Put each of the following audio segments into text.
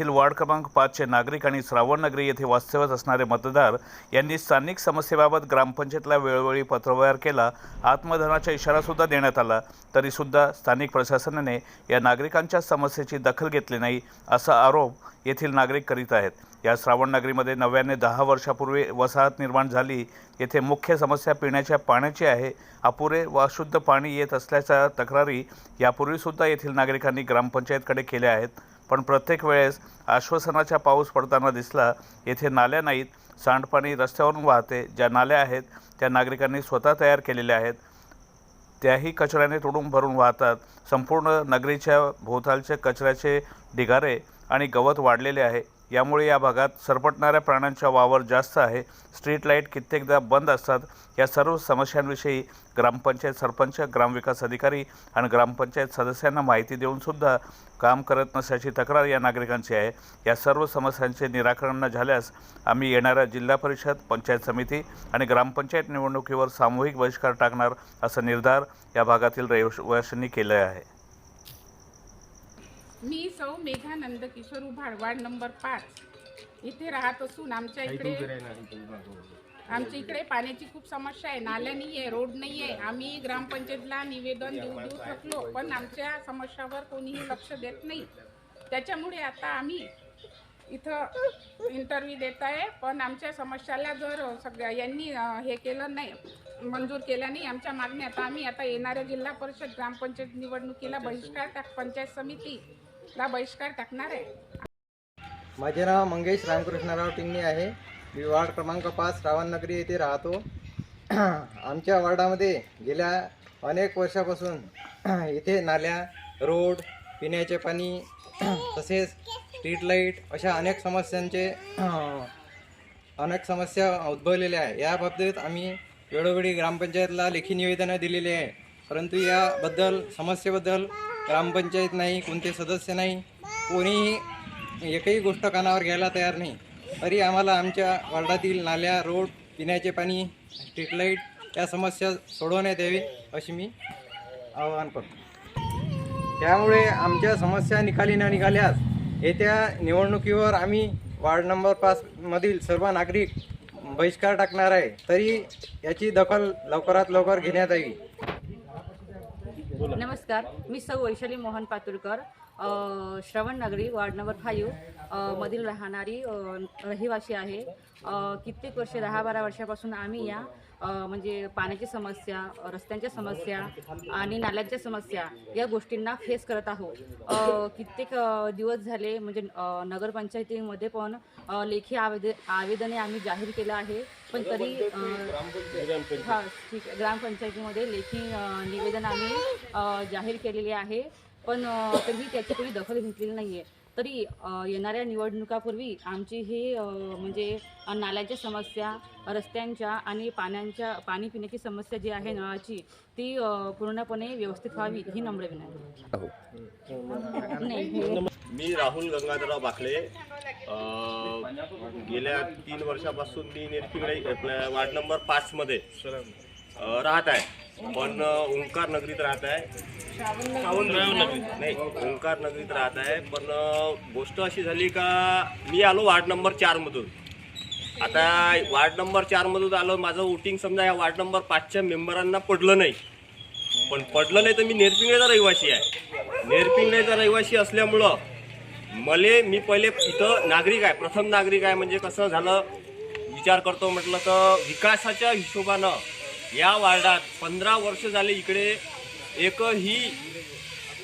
येथील वार्ड क्रमांक पाचचे नागरिक आणि श्रावणनगरी येथे वास्तव्यात असणारे मतदार यांनी स्थानिक समस्येबाबत ग्रामपंचायतला वेळोवेळी पत्रव्यवहार केला. आत्मधनाचा इशारासुद्धा देण्यात आला. तरीसुद्धा स्थानिक प्रशासनाने या नागरिकांच्या समस्येची दखल घेतली नाही असा आरोप येथील नागरिक करीत आहेत. या श्रावणनगरीमध्ये नव्याने दहा वर्षापूर्वी वसाहत निर्माण झाली. येथे मुख्य समस्या पिण्याच्या पाण्याची आहे. अपुरे व अशुद्ध पाणी येत असल्याच्या तक्रारी यापूर्वीसुद्धा येथील नागरिकांनी ग्रामपंचायतकडे केल्या आहेत. पण प्रत्येक वेळेस आश्वासनाचा पाऊस पडताना दिसला येथे नाल्या नाहीत सांडपाणी रस्त्यावरून वाहते ज्या नाल्या आहेत त्या नागरिकांनी स्वतः तयार केलेल्या आहेत. त्याही कचऱ्याने तोडून भरून वाहतात. संपूर्ण नगरीच्या भोवतालचे कचऱ्याचे ढिगारे आणि गवत वाढलेले आहे. यामुळे या भागात सरपटणाऱ्या प्राण्यांचा वावर जास्त आहे. स्ट्रीट लाइट कित्येकदा बंद असतात. या सर्व समस्यांविषयी ग्रामपंचायत सरपंच ग्रामविकास अधिकारी आणि ग्रामपंचायत सदस्यांना माहिती देऊन सुद्धा काम करत नसल्याची तक्रार या नागरिकांची आहे. या सर्व समस्यांचे निराकरण न झाल्यास आम्ही येणाऱ्या जिल्हा परिषद पंचायत समिती आणि ग्रामपंचायत निवडणुकीवर सामूहिक बहिष्कार टाकणार असा निर्धार या भागातील रहिवाशांनी केला आहे. मी सौ मेघानंद किशोर उभाड वार्ड नंबर पाच. इथे राहत असून आमच्या इकडे आमच्या इकडे पाण्याची खूप समस्या आहे. नाल्या नाही आहे रोड नाही आहे आम्ही ग्रामपंचायतला निवेदन देऊ देऊ थकलो पण आमच्या समस्यावर कोणीही लक्ष देत नाही. त्याच्यामुळे आता आम्ही इथं इंटरव्ह्यू देत आहे. पण आमच्या समस्याला जर सगळ्या यांनी हे केलं नाही मंजूर केल्या नाही आमच्या मागण्या आता आम्ही आता येणाऱ्या जिल्हा परिषद ग्रामपंचायत निवडणुकीला बहिष्कार पंचायत बहिष्कार टाकणार आहे. माझे नाव मंगेश रामकृष्णराव टिंगणे आहे. मी वार्ड क्रमांक पाच रावणनगरी येथे राहतो. आमच्या वार्डामध्ये गेल्या अनेक वर्षापासून इथे नाल्या रोड पिण्याचे पाणी तसेच स्ट्रीट लाइट अशा अनेक समस्यांचे अनेक समस्या उद्भवलेल्या आहे. या बाबतीत आम्ही वेळोवेळी ग्रामपंचायतला लेखी निवेदनं दिलेली आहे. परंतु याबद्दल समस्येबद्दल ग्रामपंचायत नाही कोणते सदस्य नाही कोणीही एकही गोष्ट कानावर घ्यायला तयार नाही. तरी आम्हाला आमच्या वार्डातील नाल्या रोड पिण्याचे पाणी स्ट्रीटलाईट या समस्या सोडवण्यात यावी अशी मी आवाहन करतो. त्यामुळे आमच्या समस्या निकाली न निघाल्यास येत्या निवडणुकीवर आम्ही वार्ड नंबर पाचमधील सर्व नागरिक बहिष्कार टाकणार आहे. तरी याची दखल लवकरात लवकर घेण्यात यावी. नमस्कार मी सौ वैशाली मोहन पातुरकर. श्रवण नगरी वार्ड नंबर फाईव्ह मधील राहणारी रहिवासी आहे. कित्येक वर्ष दहा बारा वर्षापासून आम्ही या म्हणजे पाण्याची समस्या रस्त्यांच्या समस्या आणि नाल्यांच्या समस्या या गोष्टींना फेस करत आहोत. कित्येक दिवस झाले म्हणजे नगरपंचायतीमध्ये पण लेखी आवेद आवेदने आम्ही जाहीर केलं आहे. पण तरी हां ठीक ग्रामपंचायतीमध्ये लेखी निवेदन आम्ही जाहीर केलेले आहे. पण अ, तरीही त्याची कोणी दखल घेतलेली नाही आहे तरी येणाऱ्या निवडणुकापूर्वी आमची ही म्हणजे नाल्याच्या समस्या रस्त्यांच्या आणि पाण्याच्या पाणी पिण्याची समस्या जी आहे नळाची ती पूर्णपणे व्यवस्थित व्हावी ही नम्र विनंती. नाही हे- मी राहुल गंगाधरराव बाकळे अं, गेल्या तीन वर्षापासून मी नेरपिंगळे वार्ड नंबर पाच मध्ये अं, राहत आहे. पण ओंकार नगरीत राहत आहे. नाही ओंकार नगरीत राहत आहे. पण गोष्ट अशी झाली का मी आलो वार्ड नंबर चारमधून आता वार्ड नंबर चारमधून आलो माझं वोटिंग समजा या वार्ड नंबर पाचच्या मेंबरांना पडलं नाही. पण पडलं नाही तर मी नेरपिंगळेचा रहिवासी आहे. नेरपिंगळेचा रहिवासी असल्यामुळं मले मी पहिले इथं नागरिक आहे प्रथम नागरिक आहे. म्हणजे कसं झालं विचार करतो म्हटलं तर विकासाच्या हिशोबानं या वार्डात पंधरा वर्ष झाले इकडे एकही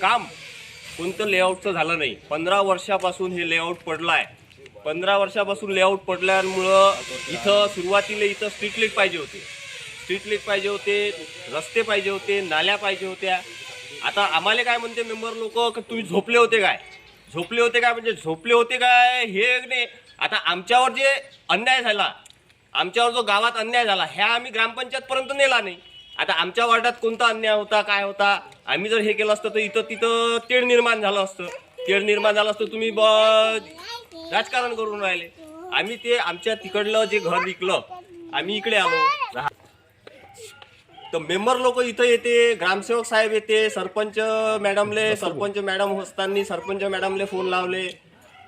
काम कोणतं लेआउटचं झालं नाही. पंधरा वर्षापासून हे लेआउट पडलं आहे पंधरा वर्षापासून लेआउट पडल्यामुळं इथं सुरुवातीला इथं स्ट्रीट लाइट पाहिजे होते. स्ट्रीट लाइट पाहिजे होते रस्ते पाहिजे होते नाल्या पाहिजे होत्या. आता आम्हाला काय म्हणते मेंबर लोक तुम्ही झोपले होते काय? झोपले होते काय? म्हणजे झोपले होते काय? हे नाही. आता आमच्यावर जे अन्याय झाला आमच्यावर जो गावात अन्याय झाला ह्या आम्ही ग्रामपंचायतपर्यंत नेला नाही. आता आमच्या वार्डात कोणता अन्याय होता काय होता? आम्ही जर हे केलं असतं तर इथं तिथं तेढ निर्माण झालं असतं. तेढ निर्माण झालं असतं तुम्ही ब राजकारण करून राहिले. आम्ही ते आमच्या तिकडलं जे घर विकलं आम्ही इकडे आलो. तर मेंबर लोक इथं येते ग्रामसेवक साहेब येते सरपंच मॅडमले सरपंच मॅडम असताना सरपंच मॅडमले फोन लावले.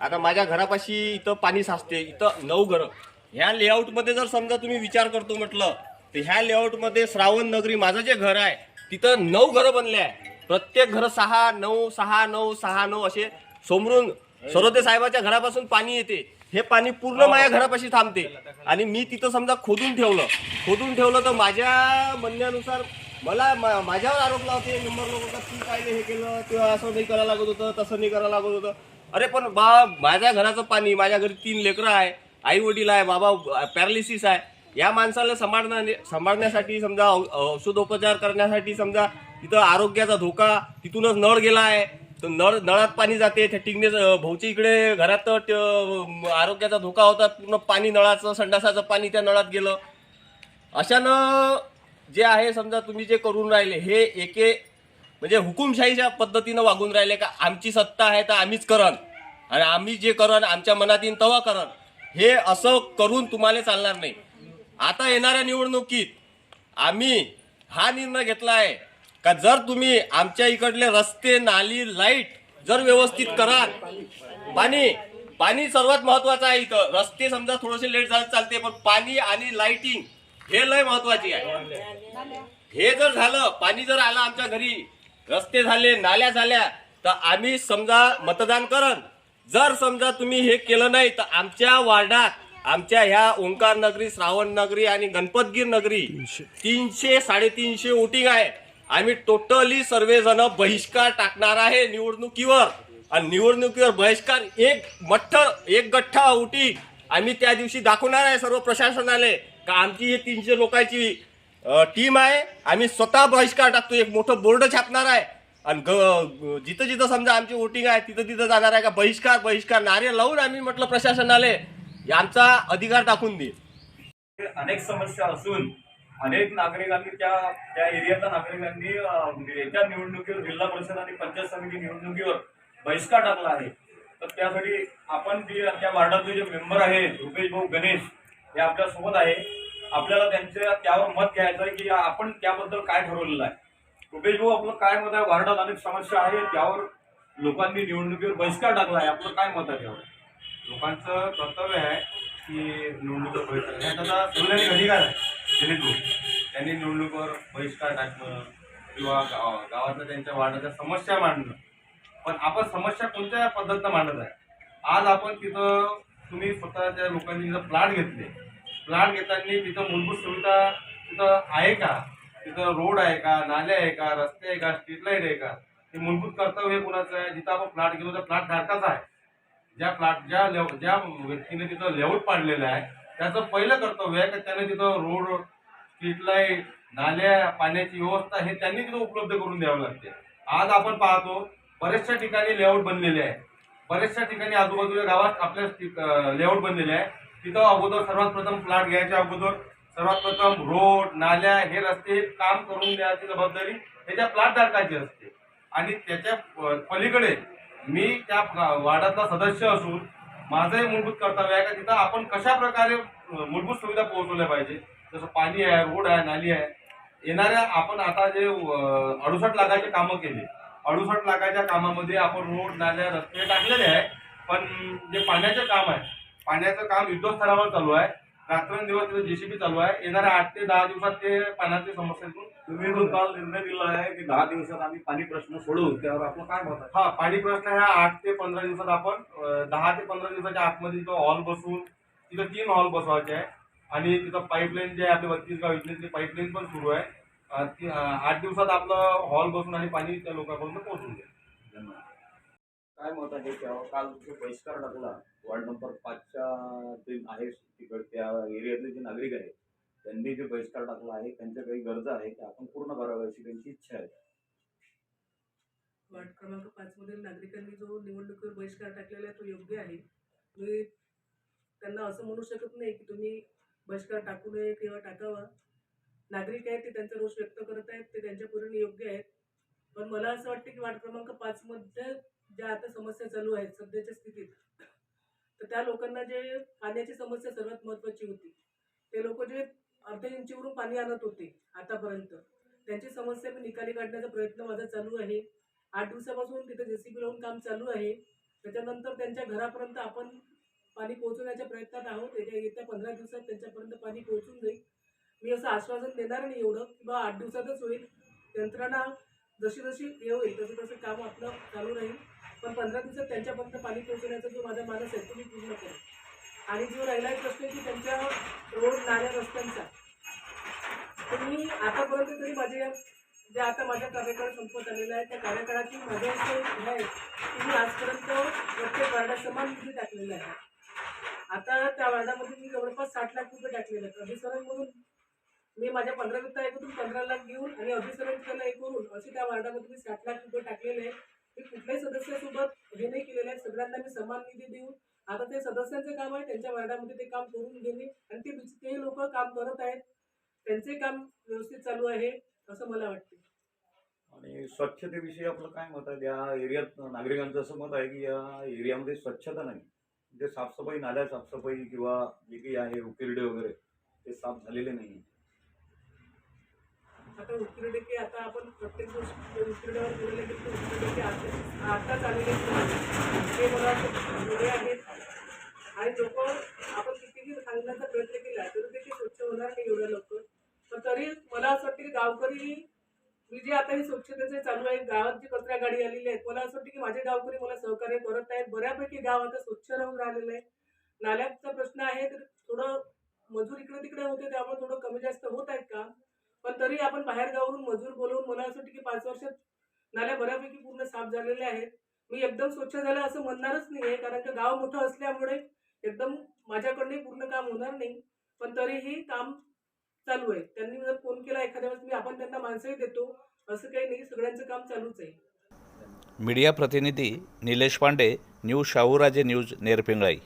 आता माझ्या घरापाशी इथं पाणी साचते इथं नऊ घरं. ह्या लेआउटमध्ये जर समजा तुम्ही विचार करतो म्हटलं तर ह्या लेआउटमध्ये श्रावण नगरी माझं जे घर आहे तिथं नऊ घरं बनले आहे. प्रत्येक घर सहा नऊ सहा नऊ सहा नऊ असे समोरून सरोदे साहेबाच्या घरापासून पाणी येते. हे पाणी पूर्ण माझ्या घरापाशी थांबते. आणि मी तिथं समजा खोदून ठेवलं खोदून ठेवलं तर माझ्या म्हणण्यानुसार मला मा- माझ्यावर आरोप लावते नंबर लोक तू काय हे केलं? किंवा असं नाही करायला लागत होतं तसं नाही करायला लागत होतं. अरे पण बा माझ्या घराचं पाणी माझ्या घरी तीन लेकरं आहे. आई वडील आहे बाबा पॅरालिसिस आहे. या माणसाला सांभाळण्या सांभाळण्यासाठी समजा औ- औषधोपचार करण्यासाठी समजा तिथं आरोग्याचा धोका तिथूनच नळ गेला आहे. तर नळ नळात पाणी जाते. त्या टिंगणे भाऊच्या इकडे घरात आरोग्याचा धोका होता. पूर्ण पाणी नळाचं संडासाचं पाणी त्या नळात गेलं. अशानं जे आहे समजा तुम्ही जे करून राहिले हे एके म्हणजे हुकुमशाहीच्या पद्धतीनं वागून राहिले का आमची सत्ता आहे तर आम्हीच करन आणि आम्ही जे करन आमच्या मनात येईन करन हे असं करून तुम्हाला चालणार नाही. आता येणाऱ्या निवडणुकीत आम्ही हा निर्णय घेतला आहे का जर तुम्ही आमच्या इकडले रस्ते नाली लाइट जर व्यवस्थित कराल पाणी पाणी सर्वात महत्वाचं आहे इथं. रस्ते समजा थोडेसे लेट झाले चालते पण पाणी आणि लाईटिंग हे लय महत्वाची आहे. हे जर झालं पाणी जर आलं आमच्या घरी रस्ते झाले नाल्या झाल्या तर आम्ही समजा मतदान करन जर समजा तुम्ही हे केलं नाही तर आमच्या वार्डात आमच्या ह्या ओंकार नगरी श्रावण नगरी आणि गणपतगीर नगरी तीनशे. साडेतीनशे वोटिंग आहे. आम्ही टोटली सर्वजण बहिष्कार टाकणार आहे निवडणुकीवर. आणि निवडणुकीवर बहिष्कार एक मठ्ठ एक गठ्ठा वोटिंग आम्ही त्या दिवशी दाखवणार आहे सर्व प्रशासनाले. का आमची ही तीनशे लोकांची टीम आहे. आम्ही स्वतः बहिष्कार टाकतो. एक मोठं बोर्ड छापणार आहे. आणि ग- जिथं जिथं समजा आमची वोटिंग आहे तिथं तिथं जाणार आहे का? बहिष्कार बहिष्कार. नारे लावून आम्ही म्हटलं प्रशासनाले यांचा अधिकार टाकून दे. अनेक समस्या असून अनेक नागरिकांनी त्या त्या एरियातल्या नागरिकांनी येत्या निवडणुकीवर जिल्हा परिषद आणि पंचायत समिती निवडणुकीवर बहिष्कार टाकला आहे. तर त्यासाठी आपण जे त्या वार्डातले जे मेंबर आहे रुपेश भाऊ गणेश हे आपल्यासोबत आहे. आपल्याला त्यांच्या त्यावर मत घ्यायचं आहे की आपण त्याबद्दल काय ठरवलेलं आहे. रुपेश भाऊ आपलं काय मत आहे? वार्डात अनेक समस्या आहे त्यावर लोकांनी निवडणुकीवर बहिष्कार टाकला आहे. आपलं काय मत आहे त्यावर लोकांचं कर्तव्य आहे की निवडणुकीवर बहिष्कार त्यांचा संविधानिक अधिकार आहे. दिलीप भाऊ त्यांनी निवडणुकीवर बहिष्कार टाकणं किंवा गाव गावातल्या त्यांच्या वार्डाच्या समस्या मांडणं. पण आपण समस्या कोणत्या पद्धतीनं मांडत आहे? आज आपण तिथं तुम्ही स्वतःच्या लोकांनी तिथं प्लॅट घेतले. प्लॅट घेताना तिथं मूलभूत सुविधा तिथं आहे का? तिथं रोड आहे का नाले आहे का रस्ते आहे का स्ट्रीट लाइट आहे का? हे मूलभूत कर्तव्य हे कुणाचं आहे? जिथं आपण प्लॅट घेतो त्या प्लॅट धारकाचा आहे. ज्या प्लॅट ज्या लेव ज्या व्यक्तीने तिथं लेआउट पाडलेलं आहे त्याचं पहिलं कर्तव्य आहे की त्याने तिथं रोड स्ट्रीट लाइट नाल्या पाण्याची व्यवस्था हे त्यांनी तिथं उपलब्ध करून द्यावं लागते. आज आपण पाहतो बऱ्याचशा ठिकाणी लेआउट बनलेले आहे. बऱ्याचशा ठिकाणी आजूबाजूच्या गावात आपल्या लेआउट बनलेले आहे. तिथं अगोदर सर्वात प्रथम प्लॅट घ्यायच्या अगोदर सर्वात प्रथम रोड नाल्या हे रस्ते काम करून द्यायची जबाबदारी त्याच्या त्या असते. आणि त्याच्या पलीकडे मी त्या वार्डातला सदस्य असून माझंही मूलभूत कर्तव्य आहे का तिथं आपण कशा प्रकारे मूलभूत सुविधा पोहोचवल्या पाहिजे? जसं पाणी आहे रोड आहे नाली आहे. येणाऱ्या आपण आता जे अडुसष्ट लाखाचे कामं केले. अडुसष्ट लाखाच्या कामामध्ये आपण रोड नाल्या रस्ते टाकलेले आहे पण जे पाण्याचं काम आहे पाण्याचं काम युद्धस्तरावर चालू आहे. रात्रंदिवस तिथं जेसीबी चालू आहे. येणाऱ्या आठ ते दहा दिवसात ते पाण्याची समस्या तुम्ही जो काल निर्णय दिला आहे की दहा दिवसात आम्ही पाणी प्रश्न सोडवू त्यावर आपलं काय मत आहे? हा पाणी प्रश्न ह्या आठ ते पंधरा दिवसात आपण दहा ते पंधरा दिवसाच्या आतमध्ये तिथं हॉल बसून तिथं तीन हॉल बसवायचे आहे आणि तिथं पाईपलाईन जे आहे आपल्या बत्तीस गाव इथली पाईपलाईन पण सुरू आहे. ती- आठ दिवसात आपलं हॉल बसून आणि पाणी त्या लोकांपर्यंत पोहोचून द्या काय मत आहे त्यावर काल जो बहिष्कार टाकला वॉर्ड नंबर पाचच्या जे आहे तिकड त्या एरियातले जे नागरिक आहेत त्यांनी जे बहिष्कार टाकला आहे त्यांच्या काही गरजा आहे त्या आपण पूर्ण कराव्या अशी त्यांची इच्छा आहे. वार्ड क्रमांक पाच मधील नागरिकांनी जो निवडणुकीवर बहिष्कार टाकलेला आहे तो योग्य आहे. मी त्यांना असं म्हणू शकत नाही की तुम्ही बहिष्कार टाकू नये किंवा टाकावा. नागरिक आहेत ते त्यांचा रोष व्यक्त करत आहेत ते त्यांच्या पूर्ण योग्य आहेत. पण मला असं वाटतं की वार्ड क्रमांक पाच मध्ये ज्या आता समस्या चालू आहेत सध्याच्या स्थितीत तर त्या लोकांना जे पाण्याची समस्या सर्वात महत्वाची होती ते लोक जे अर्ध्या इंचीवरून पाणी आणत होते आतापर्यंत त्यांची समस्या मी निकाली काढण्याचा प्रयत्न माझा चालू आहे. आठ दिवसापासून तिथे जे सी बी लावून काम चालू आहे. त्याच्यानंतर त्यांच्या घरापर्यंत आपण पाणी पोहोचवण्याच्या प्रयत्नात आहोत. येत्या येत्या पंधरा दिवसात त्यांच्यापर्यंत पाणी पोहोचून जाईल. मी असं आश्वासन देणार नाही एवढं किंवा आठ दिवसातच होईल. यंत्रणा जशी जशी हे होईल तसं तसं काम आपलं चालू राहील. पण पंधरा दिवसात त्यांच्यापर्यंत पाणी पोहोचवण्याचा जो माझा मानस आहे तो मी पूर्ण करेन. आणि जो राहिला एक प्रश्न की त्यांच्या रोड नाल्या रस्त्यांचा. तर मी आतापर्यंत तरी माझे जे आता माझा कार्यकाळ संपत आलेला आहे त्या कार्यकाळातील माझे जे आहे की मी आजपर्यंत प्रत्येक वार्डात समान निधी टाकलेला आहे. आता त्या वार्डामध्ये मी जवळपास साठ लाख रुपये टाकलेले आहेत. अभिसरणमधून मी माझ्या पंधरा वित्त ऐकून पंधरा लाख घेऊन आणि अभिसरण त्याला हे करून असे त्या वार्डामध्ये मी साठ लाख रुपये टाकलेले आहेत मी कुठल्याही सदस्यासोबत हे नाही केलेलं आहे. सगळ्यांना मी समान निधी देऊन आता ते सदस्यांचं काम आहे. त्यांच्या वार्डामध्ये ते काम करून घेणे. आणि ते ते लोक काम करत आहेत. त्यांचे काम व्यवस्थित चालू आहे असं मला वाटते आणि स्वच्छतेविषयी आपलं काय मत आहे? या एरियात नागरिकांचं असं मत आहे की या एरियामध्ये स्वच्छता नाही. म्हणजे साफसफाई नाल्या साफसफाई किंवा जे काही आहे उकिरडे वगैरे ते साफ झालेले नाही. आता उत्तीर्ण की आता आपण प्रत्येक गोष्ट उत्तीर्णावर बोलले की ते उकिरडे आता आत्ताच आलेले हे मला वाटतं आहेत. आणि लोक आपण कितीही सांगण्याचा प्रयत्न केला तरी ते स्वच्छ होणार नाही एवढ्या लवकर. पण तरी मला असं वाटतं की गावकरी मी जे आता हे स्वच्छतेचे चालू आहे गावात जी कचरा गाडी आलेली आहे मला असं वाटतं की माझे गावकरी मला सहकार्य करत आहेत. बऱ्यापैकी गाव आता स्वच्छ राहून राहिलेलं आहे. नाल्याचा प्रश्न आहे तर थोडं मजूर इकडे तिकडे होते त्यामुळे थोडं कमी जास्त होत आहेत का? पण तरी आपण बाहेर गावावरून मजूर बोलवून मला असं वाटतं की पाच वर्षात नाल्या बऱ्यापैकी पूर्ण साफ झालेल्या आहेत. मी एकदम स्वच्छ झालं असं म्हणणारच नाही आहे कारण की गाव मोठं असल्यामुळे एकदम माझ्याकडनंही पूर्ण काम होणार नाही. पण तरीही काम चालू आहे. त्यांनी जर फोन केला एखाद्या वेळेस मी आपण त्यांना माणसंही देतो. असं काही नाही सगळ्यांचं काम चालूच आहे. मीडिया प्रतिनिधी निलेश पांडे न्यूज शाहूराजे न्यूज नेरपिंगळाई.